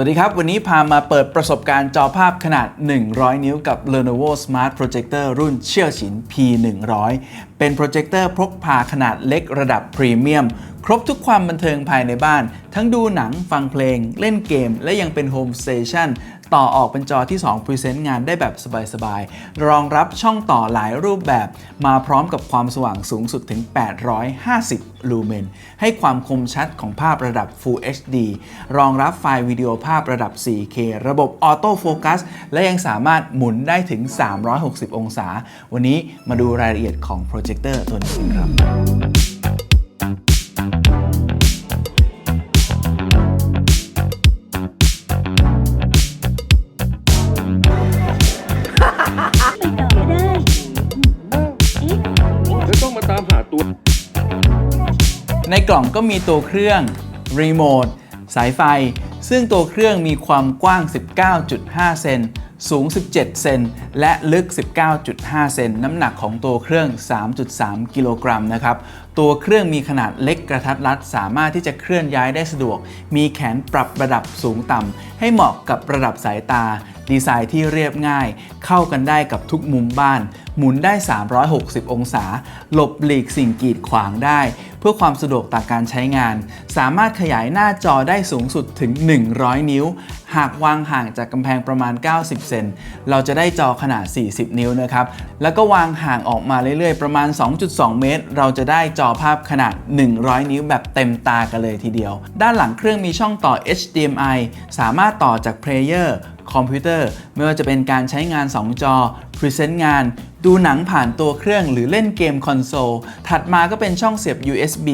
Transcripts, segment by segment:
วัสดีครับ วันนี้พามาเปิดประสบการณ์จอภาพขนาด 100 นิ้วกับ Lenovo Smart Projector รุ่นเชี่ยวฉิน P100 เป็นโปรเจคเตอร์พกพาขนาดเล็กระดับพรีเมียม ครบทุกความบันเทิงภายในบ้าน ทั้งดูหนังฟังเพลง เล่นเกม และยังเป็นโฮมสเตชันต่อออกเป็นจอที่2 Present งานได้แบบสบายๆ รองรับช่องต่อหลายรูปแบบ มาพร้อมกับความสว่างสูงสุดถึง 850 ลูเมน ให้ความคมชัดของภาพระดับ Full HD รองรับไฟล์วิดีโอภาพระดับ 4K ระบบออโต้โฟกัสและยังสามารถหมุนได้ถึง 360 องศา วันนี้มาดูรายละเอียดของโปรเจคเตอร์ตัวนี้กันครับไม่ได้แล้วต้องมาตามหาตัว ในกล่องก็มีตัวเครื่องรีโมทสายไฟ ซึ่งตัวเครื่องมีความกว้าง 19.5 เซน สูง 17 เซน และลึก 19.5 เซน น้ำหนักของตัวเครื่อง 3.3 กิโลกรัมนะครับ ตัวเครื่องมีขนาดเล็กกระทัดรัด สามารถที่จะเคลื่อนย้ายได้สะดวก มีแขนปรับระดับสูงต่ำ ให้เหมาะกับระดับสายตา ดีไซน์ที่เรียบง่าย เข้ากันได้กับทุกมุมบ้าน หมุนได้ 360 องศา หลบหลีกสิ่งกีดขวางได้ เพื่อความสะดวกต่อการใช้งาน สามารถขยายหน้าจอได้สูงสุดถึง 100 นิ้ว หากวางห่างจากกำแพงประมาณ 90 เซนเราจะได้จอขนาด 40 นิ้วนะครับ แล้วก็วางห่างออกมาเรื่อยๆ ประมาณ 2.2 เมตร เราจะได้จอภาพขนาด 100 นิ้วแบบเต็มตากันเลยทีเดียว ด้านหลังเครื่องมีช่องต่อ HDMI สามารถต่อจากเพลเยอร์คอมพิวเตอร์ ไม่ว่าจะเป็นการใช้งาน 2 จอ พรีเซนต์งาน ดูหนังผ่านตัวเครื่องหรือเล่นเกมคอนโซล ถัดมาก็เป็นช่องเสียบ USB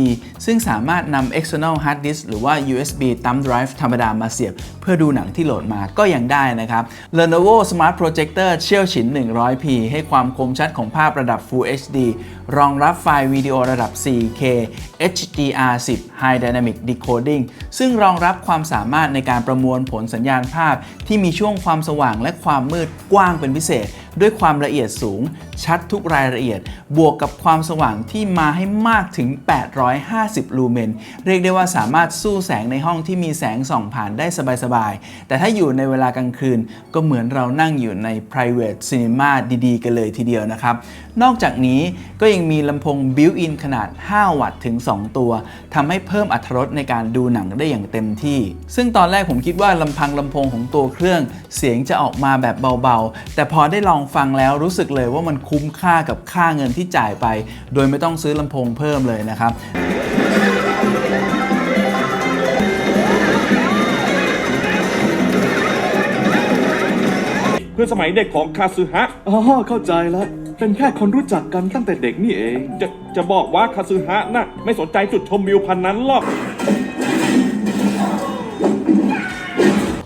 ซึ่งสามารถนำ external hard disk หรือว่า USB thumb drive ธรรมดามาเสียบ เพื่อดูหนังที่โหลดมาก็ยังได้นะครับ Lenovo Smart Projector เชี่ยวฉิน 100p ให้ความคมชัดของภาพระดับ Full HD รองรับไฟล์วิดีโอระดับ 4K HDR10 High Dynamic Decoding ซึ่งรองรับความสามารถในการประมวลผลสัญญาณภาพ ที่มีช่วงความสว่างและความมืดกว้างเป็นพิเศษ ด้วยความละเอียดสูง ชัดทุกรายละเอียด บวกกับความสว่างที่มาให้มากถึง 850 ลูเมน เรียกได้ว่าสามารถสู้แสงในห้องที่มีแสงส่องผ่านได้สบายๆ แต่ถ้าอยู่ในเวลากลางคืน ก็เหมือนเรานั่งอยู่ใน private cinema ดี ๆ กันเลยทีเดียวนะครับ นอกจากนี้ก็ยังมีลำโพง built-in ขนาด 5 วัตต์ถึง 2 ตัวทำให้เพิ่มอรรถรสในการดูหนังได้อย่างเต็มที่ ซึ่งตอนแรกผมคิดว่าลำพังลำโพงของตัวเครื่อง เสียงจะออกมาแบบเบาๆ แต่พอได้ลององฟังแล้วรู้สึกเลยว่ามันคุ้มค่ากับค่าเงินที่จ่ายไป โดยไม่ต้องซื้อลำโพงเพิ่มเลยนะครับเพื่อนสมัยเด็กของคาซึฮะ อ๋อเข้าใจแล้วเป็นแค่คนรู้จักกันตั้งแต่เด็กนี่เอง จะจะบอกว่าคาซึฮะน่ะไม่สนใจจุดชมวิวพันนั้นหรอก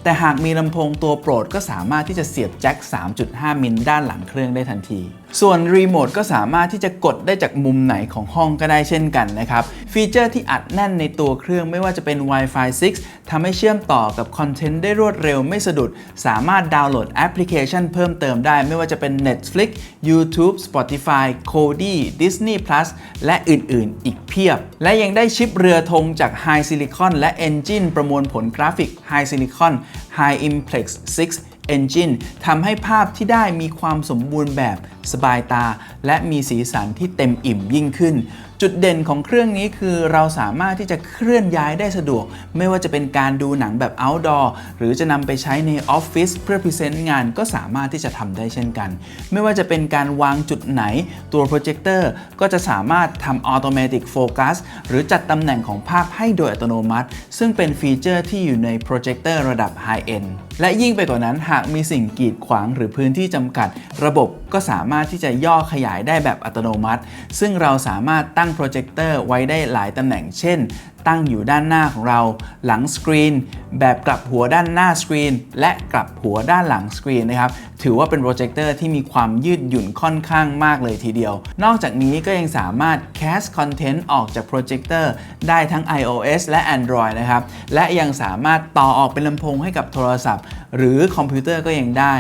แต่หากมีลำโพงตัวโปรดก็สามารถที่จะเสียบแจ็ค 3.5 มิลด้านหลังเครื่องได้ทันที ส่วนรีโมทก็สามารถที่จะกดได้จากมุมไหนของห้องก็ได้เช่นกันนะครับ ฟีเจอร์ที่อัดแน่นในตัวเครื่องไม่ว่าจะเป็น Wi-Fi 6ทำให้เชื่อมต่อกับคอนเทนต์ได้รวดเร็วไม่สะดุด สามารถดาวน์โหลดแอปพลิเคชันเพิ่มเติมได้ไม่ว่าจะเป็น Netflix YouTube Spotify Kodi Disney Plus และอื่นๆ อีกเพียบ และยังได้ชิปเรือธงจาก High Silicon และ Engine ประมวลผลกราฟิก High Silicon High Implex 6 Engine ทำให้ภาพที่ได้มีความสมบูรณ์แบบสบายตา และมีสีสันที่เต็มอิ่มยิ่งขึ้น จุดเด่นของเครื่องนี้คือเราสามารถที่จะเคลื่อนย้ายได้สะดวก ไม่ว่าจะเป็นการดูหนังแบบ outdoor หรือจะนำไปใช้ในออฟฟิศเพื่อพรีเซนต์งานก็สามารถที่จะทำได้เช่นกัน ไม่ว่าจะเป็นการวางจุดไหนตัวโปรเจคเตอร์ก็จะสามารถทำ automatic focus หรือจัดตำแหน่งของภาพให้โดยอัตโนมัติ ซึ่งเป็นฟีเจอร์ที่อยู่ในโปรเจคเตอร์ระดับ high end และยิ่งไปกว่านั้นหากมีสิ่งกีดขวางหรือพื้นที่จำกัด ระบบก็สามารถที่จะย่อขยายได้แบบอัตโนมัติ ซึ่งเราสามารถตั้งโปรเจคเตอร์ไว้ได้หลายตำแหน่ง เช่น ตั้งอยู่ด้านหน้าของเรา หลังสกรีน แบบกลับหัวด้านหน้าสกรีน และกลับหัวด้านหลังสกรีนนะครับ ถือว่าเป็นโปรเจคเตอร์ที่มีความยืดหยุ่นค่อนข้างมากเลยทีเดียว นอกจากนี้ก็ยังสามารถ cast content ออกจากโปรเจคเตอร์ได้ทั้ง iOS และ Android นะครับ และยังสามารถต่อออกเป็นลำโพงให้กับโทรศัพท์ หรือคอมพิวเตอร์ก็ยังได้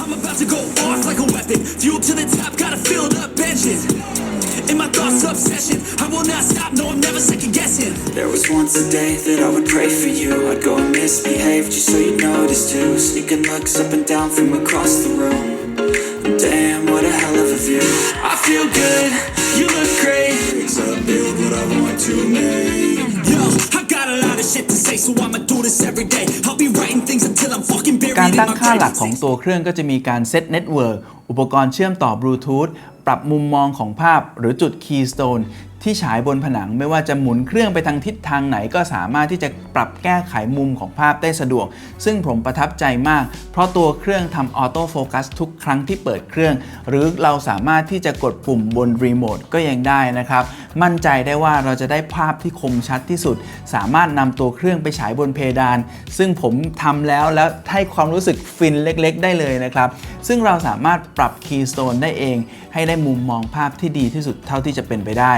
I'm about to go off like a weapon. Fuel to the top, gotta fill up engines. In my thoughts, obsession. I will not stop, no, I'm never second guessing. There was once a day that I would pray for you. I'd go and misbehave just so you noticed too. Sneaking looks up and down from across the room. Damn, what a hell of a view. I feel good, you look great. It's a build what I want to make. Yo, I got a lot of shit to say, so I'ma do this every day. I'll be writing things until I'm fucking buried การ in ตั้ง my ค่า grave. หลักของตัวเครื่องก็จะมีการเซตเน็ตเวิร์ก อุปกรณ์เชื่อมต่อบลูทูธปรับมุมมองของภาพหรือจุดคีย์สโตนที่ฉายบนผนังไม่ว่าจะหมุนเครื่องไปทางทิศทางไหนก็สามารถที่จะปรับแก้ไขมุมของภาพได้สะดวก ซึ่งผมประทับใจมาก เพราะตัวเครื่องทำออโต้โฟกัสทุกครั้งที่เปิดเครื่อง หรือเราสามารถที่จะกดปุ่มบนรีโมทก็ยังได้นะครับ มั่นใจได้ว่าเราจะได้ภาพที่คมชัดที่สุด สามารถนำตัวเครื่องไปฉายบนเพดาน ซึ่งผมทำแล้วแล้วให้ความรู้สึกฟินเล็ก ๆ ได้เลยนะครับ ซึ่งเราสามารถปรับคีย์สโตนได้เอง ให้ได้มุมมองภาพที่ดีที่สุดเท่าที่จะเป็นไปได้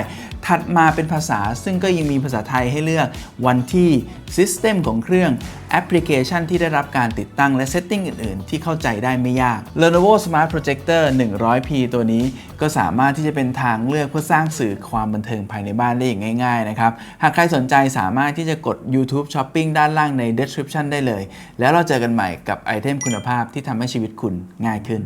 ถัดมาเป็นภาษาซึ่งก็ยังมีภาษาไทยให้เลือกวันที่ System ของเครื่องแอปพลิเคชันที่ได้รับการติดตั้งและเซตติ้งอื่น ๆ ที่เข้าใจได้ไม่ยาก Lenovo Smart Projector 100p ตัวนี้ก็สามารถที่จะเป็นทางเลือกเพื่อสร้างสื่อความบันเทิงภายในบ้านได้อย่างง่าย ๆ นะครับ หากใครสนใจสามารถที่จะกด YouTube Shopping ด้านล่างใน description ได้เลย แล้วเราเจอกันใหม่กับไอเทมคุณภาพที่ทำให้ชีวิตคุณง่ายขึ้น